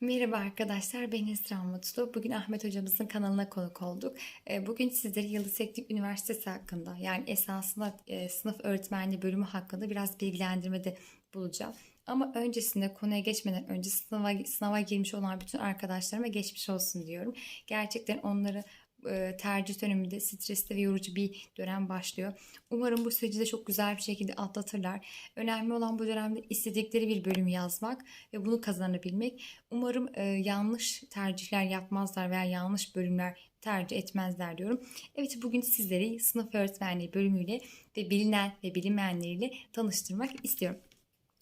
Merhaba arkadaşlar, ben Esra Mutlu. Bugün Ahmet hocamızın kanalına konuk olduk. Ee, Bugün sizlere Yıldız Teknik Üniversitesi hakkında, yani esasında e, sınıf öğretmenliği bölümü hakkında biraz bilgilendirmede bulacağım. Ama öncesinde konuya geçmeden önce sınava, sınava girmiş olan bütün arkadaşlarıma geçmiş olsun diyorum. Gerçekten onları e, tercih döneminde stresli ve yorucu bir dönem başlıyor. Umarım bu süreci de çok güzel bir şekilde atlatırlar. Önemli olan bu dönemde istedikleri bir bölümü yazmak ve bunu kazanabilmek. Umarım e, yanlış tercihler yapmazlar veya yanlış bölümler tercih etmezler diyorum. Evet bugün sizleri sınıf öğretmenliği bölümüyle ve bilinen ve bilinmeyenleriyle tanıştırmak istiyorum.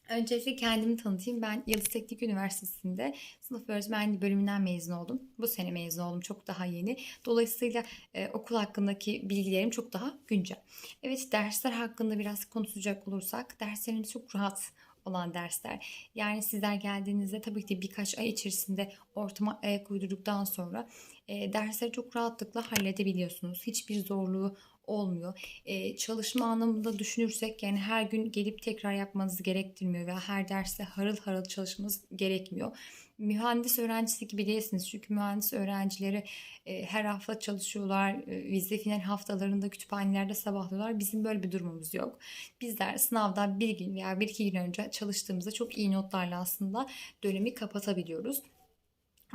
Öncelikle kendimi tanıtayım. Ben Yıldız Teknik Üniversitesi'nde sınıf öğretmenliği bölümünden mezun oldum. Bu sene mezun oldum. Çok daha yeni. Dolayısıyla e, okul hakkındaki bilgilerim çok daha güncel. Evet dersler hakkında biraz konuşacak olursak derslerimiz çok rahat olan dersler. Yani sizler geldiğinizde tabii ki birkaç ay içerisinde ortama ayak uydurduktan sonra e, dersleri çok rahatlıkla halledebiliyorsunuz. Hiçbir zorluğu olmuyor. Ee, çalışma anlamında düşünürsek yani her gün gelip tekrar yapmanızı gerektirmiyor veya her derste harıl harıl çalışmanız gerekmiyor. Mühendis öğrencisi gibi değilsiniz çünkü mühendis öğrencileri e, her hafta çalışıyorlar. E, vize final haftalarında kütüphanelerde sabahlıyorlar. Bizim böyle bir durumumuz yok. Bizler sınavdan bir gün veya bir iki gün önce çalıştığımızda çok iyi notlarla aslında dönemi kapatabiliyoruz.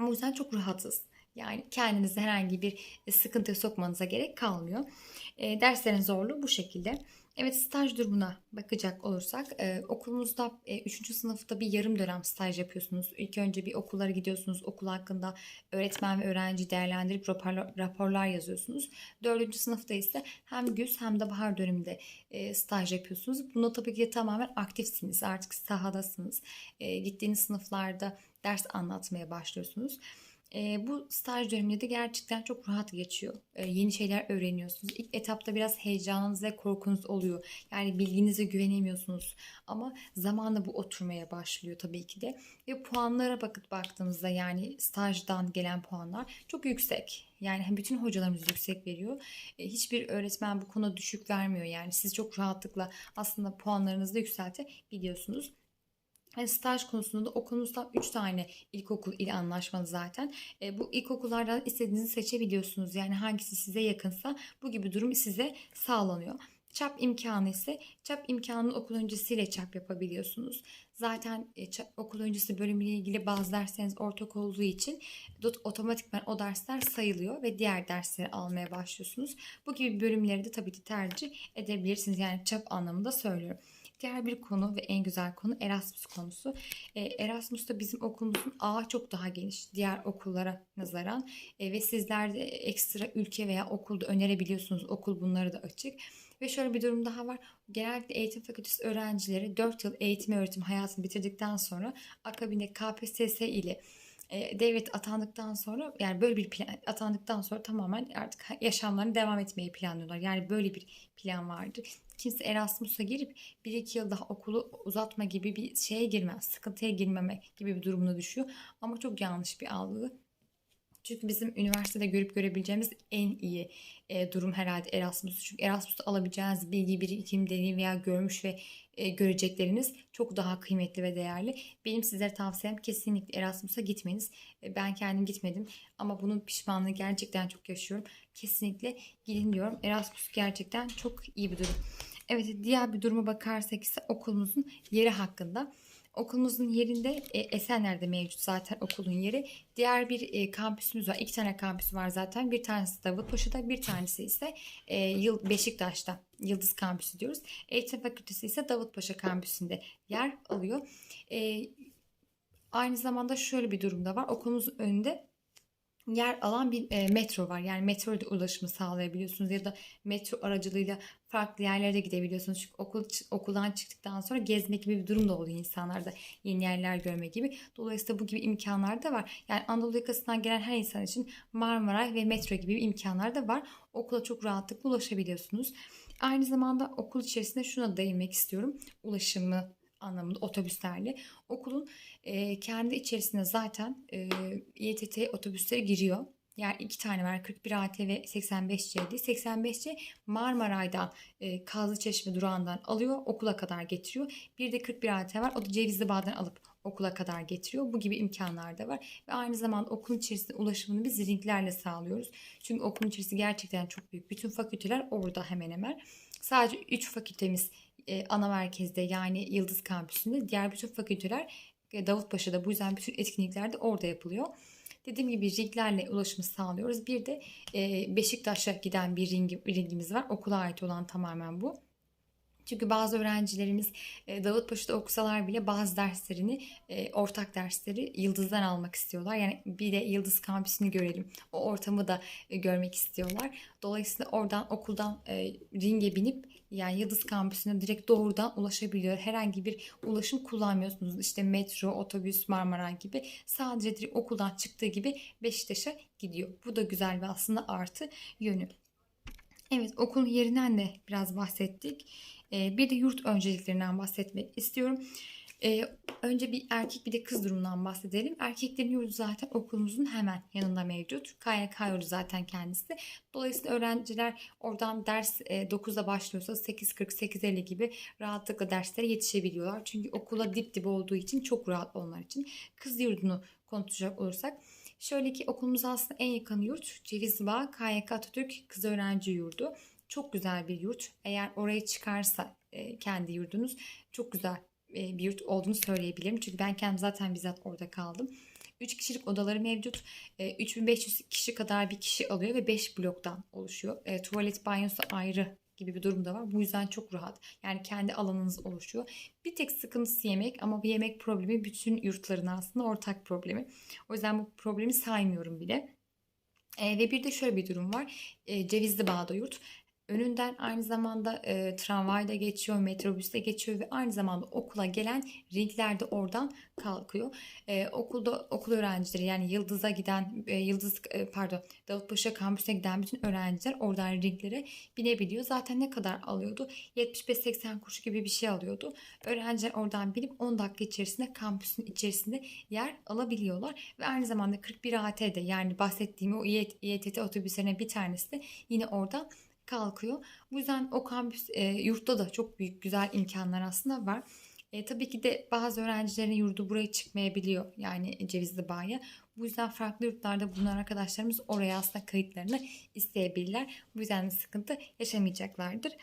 O yüzden çok rahatız. Yani kendinizi herhangi bir sıkıntıya sokmanıza gerek kalmıyor. E, derslerin zorluğu bu şekilde. Evet staj durumuna bakacak olursak e, okulunuzda 3. E, sınıfta bir yarım dönem staj yapıyorsunuz. İlk önce bir okullara gidiyorsunuz. Okul hakkında öğretmen ve öğrenci değerlendirip raporlar, raporlar yazıyorsunuz. 4. sınıfta ise hem güz hem de bahar döneminde e, staj yapıyorsunuz. Bunda tabii ki tamamen aktifsiniz. Artık sahadasınız. E, gittiğiniz sınıflarda ders anlatmaya başlıyorsunuz. E, bu staj döneminde de gerçekten çok rahat geçiyor. E, yeni şeyler öğreniyorsunuz. İlk etapta biraz heyecanınız ve korkunuz oluyor. Yani bilginize güvenemiyorsunuz. Ama zamanla bu oturmaya başlıyor tabii ki de. Ve puanlara bakıp baktığımızda yani stajdan gelen puanlar çok yüksek. Yani bütün hocalarımız yüksek veriyor. E, hiçbir öğretmen bu konuda düşük vermiyor. Yani siz çok rahatlıkla aslında puanlarınızı da yükseltebiliyorsunuz. Yani staj konusunda da okulumuzda 3 tane ilkokul ile anlaşmalı zaten. E, bu ilkokullardan istediğinizi seçebiliyorsunuz. Yani hangisi size yakınsa bu gibi durum size sağlanıyor. Çap imkanı ise çap imkanını okul öncesiyle çap yapabiliyorsunuz. Zaten e, çap, okul öncesi bölümüyle ilgili bazı dersleriniz ortak olduğu için otomatikman o dersler sayılıyor ve diğer dersleri almaya başlıyorsunuz. Bu gibi bölümleri de tabii ki tercih edebilirsiniz. Yani çap anlamında söylüyorum. Diğer bir konu ve en güzel konu Erasmus konusu. E, Erasmus'ta bizim okulumuzun ağı çok daha geniş diğer okullara nazaran e, ve sizler de ekstra ülke veya okulda önerebiliyorsunuz. Okul bunları da açık. Ve şöyle bir durum daha var. Genellikle eğitim fakültesi öğrencileri 4 yıl eğitim öğretim hayatını bitirdikten sonra akabinde KPSS ile e, devlet atandıktan sonra yani böyle bir plan atandıktan sonra tamamen artık yaşamlarını devam etmeyi planlıyorlar. Yani böyle bir plan vardır. Kimse Erasmus'a girip bir iki yıl daha okulu uzatma gibi bir şeye girmez. Sıkıntıya girmeme gibi bir durumuna düşüyor. Ama çok yanlış bir algı. Çünkü bizim üniversitede görüp görebileceğimiz en iyi e, durum herhalde Erasmus. Çünkü Erasmus'ta alabileceğiniz bilgi, birikim, deneyim veya görmüş ve e, görecekleriniz çok daha kıymetli ve değerli. Benim sizlere tavsiyem kesinlikle Erasmus'a gitmeniz. E, ben kendim gitmedim ama bunun pişmanlığı gerçekten çok yaşıyorum. Kesinlikle gidin diyorum. Erasmus gerçekten çok iyi bir durum. Evet diğer bir duruma bakarsak ise okulumuzun yeri hakkında. Okulumuzun yerinde e, Esenler'de mevcut zaten okulun yeri. Diğer bir e, kampüsümüz var. İki tane kampüs var zaten. Bir tanesi Davutpaşa'da, bir tanesi ise e, Beşiktaş'ta. Yıldız Kampüsü diyoruz. Eğitim Fakültesi ise Davutpaşa Kampüsü'nde yer alıyor. E, aynı zamanda şöyle bir durumda var. Okulumuzun önünde yer alan bir e, metro var. Yani metro ile ulaşımı sağlayabiliyorsunuz ya da metro aracılığıyla farklı yerlere de gidebiliyorsunuz. Çünkü okul okuldan çıktıktan sonra gezmek gibi bir durum da oluyor insanlarda. Yeni yerler görme gibi. Dolayısıyla bu gibi imkanlar da var. Yani Anadolu yakasından gelen her insan için Marmaray ve metro gibi imkanlar da var. Okula çok rahatlıkla ulaşabiliyorsunuz. Aynı zamanda okul içerisinde şuna değinmek istiyorum. Ulaşımı anlamında otobüslerle. Okulun e, kendi içerisinde zaten e, İETT otobüsleri giriyor. Yani iki tane var 41 AT ve 85C diye. 85C Marmaray'dan e, Kazlıçeşme durağından alıyor okula kadar getiriyor. Bir de 41 AT var o da Cevizli Bağ'dan alıp okula kadar getiriyor. Bu gibi imkanlar da var. Ve aynı zamanda okulun içerisinde ulaşımını biz ringlerle sağlıyoruz. Çünkü okulun içerisi gerçekten çok büyük. Bütün fakülteler orada hemen hemen. Sadece 3 fakültemiz e, ana merkezde yani Yıldız Kampüsü'nde. Diğer bütün fakülteler e, Davutpaşa'da. Bu yüzden bütün etkinlikler de orada yapılıyor. Dediğim gibi ringlerle ulaşımı sağlıyoruz. Bir de e, Beşiktaş'a giden bir ring, ringimiz var. Okula ait olan tamamen bu. Çünkü bazı öğrencilerimiz e, Davutpaşa'da okusalar bile bazı derslerini, e, ortak dersleri Yıldız'dan almak istiyorlar. Yani bir de Yıldız kampüsünü görelim. O ortamı da e, görmek istiyorlar. Dolayısıyla oradan okuldan ringe binip yani Yıldız kampüsüne direkt doğrudan ulaşabiliyor. Herhangi bir ulaşım kullanmıyorsunuz. İşte metro, otobüs, Marmara gibi. Sadece direkt okuldan çıktığı gibi Beşiktaş'a gidiyor. Bu da güzel ve aslında artı yönü. Evet okulun yerinden de biraz bahsettik. Ee, bir de yurt önceliklerinden bahsetmek istiyorum. Ee, önce bir erkek bir de kız durumundan bahsedelim. Erkeklerin yurdu zaten okulumuzun hemen yanında mevcut. KYK yurdu zaten kendisi. Dolayısıyla öğrenciler oradan ders e, 9'da başlıyorsa 8.40-8.50 gibi rahatlıkla derslere yetişebiliyorlar. Çünkü okula dip dip olduğu için çok rahat onlar için. Kız yurdunu konuşacak olursak Şöyle ki okulumuz aslında en yakın yurt Cevizli Bağ KYK Atatürk Kız Öğrenci Yurdu. Çok güzel bir yurt. Eğer oraya çıkarsa e, kendi yurdunuz çok güzel e, bir yurt olduğunu söyleyebilirim. Çünkü ben kendim zaten bizzat orada kaldım. 3 kişilik odaları mevcut. E, 3500 kişi kadar bir kişi alıyor ve 5 bloktan oluşuyor. E, tuvalet banyosu ayrı gibi bir durum da var. Bu yüzden çok rahat. Yani kendi alanınız oluşuyor. Bir tek sıkıntısı yemek ama bu yemek problemi bütün yurtların aslında ortak problemi. O yüzden bu problemi saymıyorum bile. E, ve bir de şöyle bir durum var. E, Cevizli Bağ'da yurt. Önünden aynı zamanda e, tramvay da geçiyor, metrobüs de geçiyor ve aynı zamanda okula gelen ringler de oradan kalkıyor. E, okulda okul öğrencileri yani Yıldız'a giden, e, Yıldız e, pardon Davutpaşa kampüsüne giden bütün öğrenciler oradan ringlere binebiliyor. Zaten ne kadar alıyordu? 75-80 kuruş gibi bir şey alıyordu. Öğrenciler oradan binip 10 dakika içerisinde kampüsün içerisinde yer alabiliyorlar. Ve aynı zamanda 41 AT'de yani bahsettiğim o İETT otobüslerine bir tanesi de yine oradan kalkıyor. Bu yüzden o kampüs e, yurtta da çok büyük güzel imkanlar aslında var. E, tabii ki de bazı öğrencilerin yurdu buraya çıkmayabiliyor. Yani Cevizli Bağ'a. Bu yüzden farklı yurtlarda bulunan arkadaşlarımız oraya aslında kayıtlarını isteyebilirler. Bu yüzden de sıkıntı yaşamayacaklardır.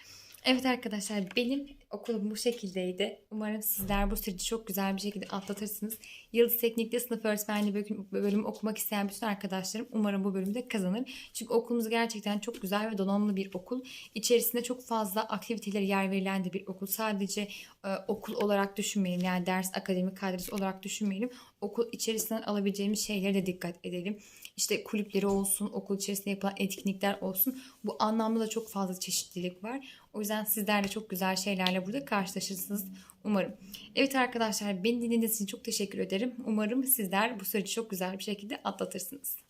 Evet arkadaşlar benim okulum bu şekildeydi. Umarım sizler bu süreci çok güzel bir şekilde atlatırsınız. Yıldız Teknik'te sınıf öğretmenliği bölüm, bölümü okumak isteyen bütün arkadaşlarım umarım bu bölümde kazanır. Çünkü okulumuz gerçekten çok güzel ve donanımlı bir okul. İçerisinde çok fazla aktivitelere yer verilen de bir okul. Sadece e, okul olarak düşünmeyelim. Yani ders, akademik kadrosu olarak düşünmeyelim. Okul içerisinden alabileceğimiz şeylere de dikkat edelim. İşte kulüpleri olsun, okul içerisinde yapılan etkinlikler olsun. Bu anlamda da çok fazla çeşitlilik var. O yüzden sizler de çok güzel şeylerle burada karşılaşırsınız umarım. Evet arkadaşlar beni dinlediğiniz için çok teşekkür ederim. Umarım sizler bu süreci çok güzel bir şekilde atlatırsınız.